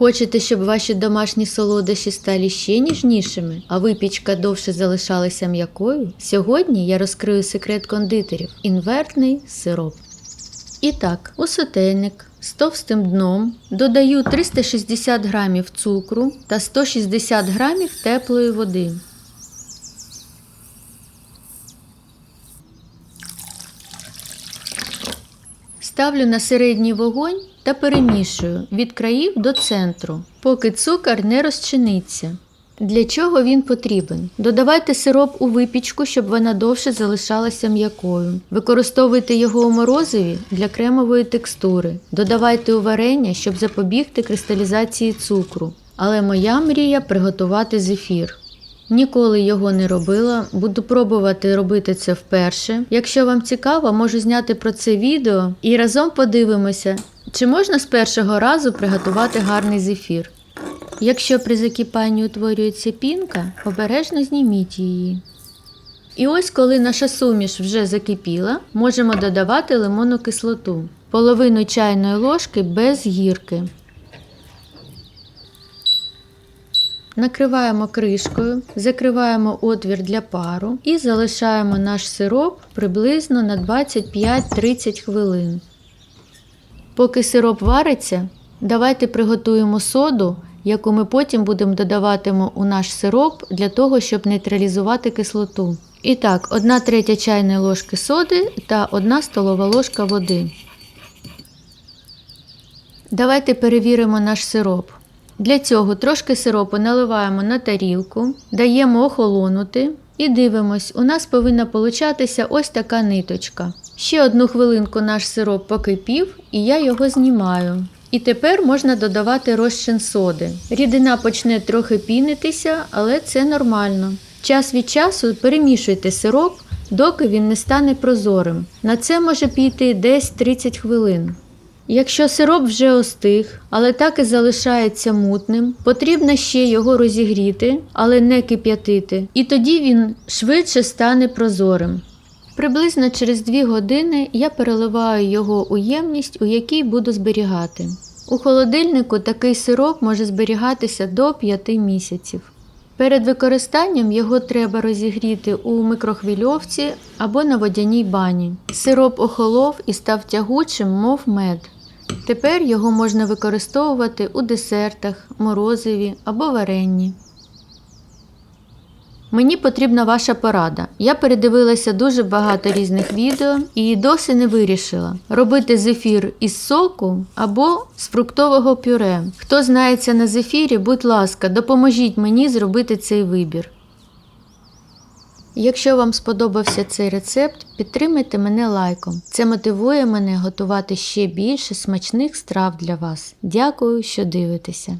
Хочете, щоб ваші домашні солодощі стали ще ніжнішими, а випічка довше залишалася м'якою? Сьогодні я розкрию секрет кондитерів інвертний сироп. І так, у сотейник з товстим дном додаю 360 грамів цукру та 160 грамів теплої води. Ставлю на середній вогонь та перемішую від країв до центру, поки цукор не розчиниться. Для чого він потрібен? Додавайте сироп у випічку, щоб вона довше залишалася м'якою. Використовуйте його у морозиві для кремової текстури. Додавайте у варення, щоб запобігти кристалізації цукру. Але моя мрія приготувати зефір. Ніколи його не робила, буду пробувати робити це вперше. Якщо вам цікаво, можу зняти про це відео і разом подивимося, чи можна з першого разу приготувати гарний зефір. Якщо при закипанні утворюється пінка, обережно зніміть її. І ось коли наша суміш вже закипіла, можемо додавати лимонну кислоту, половину чайної ложки без гірки. Накриваємо кришкою, закриваємо отвір для пару і залишаємо наш сироп приблизно на 25-30 хвилин. Поки сироп вариться, давайте приготуємо соду, яку ми потім будемо додаватимо у наш сироп для того, щоб нейтралізувати кислоту. І так, 1 третя чайної ложки соди та 1 столова ложка води. Давайте перевіримо наш сироп. Для цього трошки сиропу наливаємо на тарілку, даємо охолонути і дивимось, у нас повинна получатися ось така ниточка. Ще одну хвилинку наш сироп покипів, і я його знімаю. І тепер можна додавати розчин соди. Рідина почне трохи пінитися, але це нормально. Час від часу перемішуйте сироп, доки він не стане прозорим. На це може піти десь 30 хвилин. Якщо сироп вже остиг, але так і залишається мутним, потрібно ще його розігріти, але не кип'ятити, і тоді він швидше стане прозорим. Приблизно через 2 години я переливаю його у ємність, у якій буду зберігати. У холодильнику такий сироп може зберігатися до 5 місяців. Перед використанням його треба розігріти у микрохвильовці або на водяній бані. Сироп охолов і став тягучим, мов мед. Тепер його можна використовувати у десертах, морозиві або варенні. Мені потрібна ваша порада. Я передивилася дуже багато різних відео і досі не вирішила робити зефір із соку або з фруктового пюре. Хто знається на зефірі, будь ласка, допоможіть мені зробити цей вибір. Якщо вам сподобався цей рецепт, підтримайте мене лайком. Це мотивує мене готувати ще більше смачних страв для вас. Дякую, що дивитеся.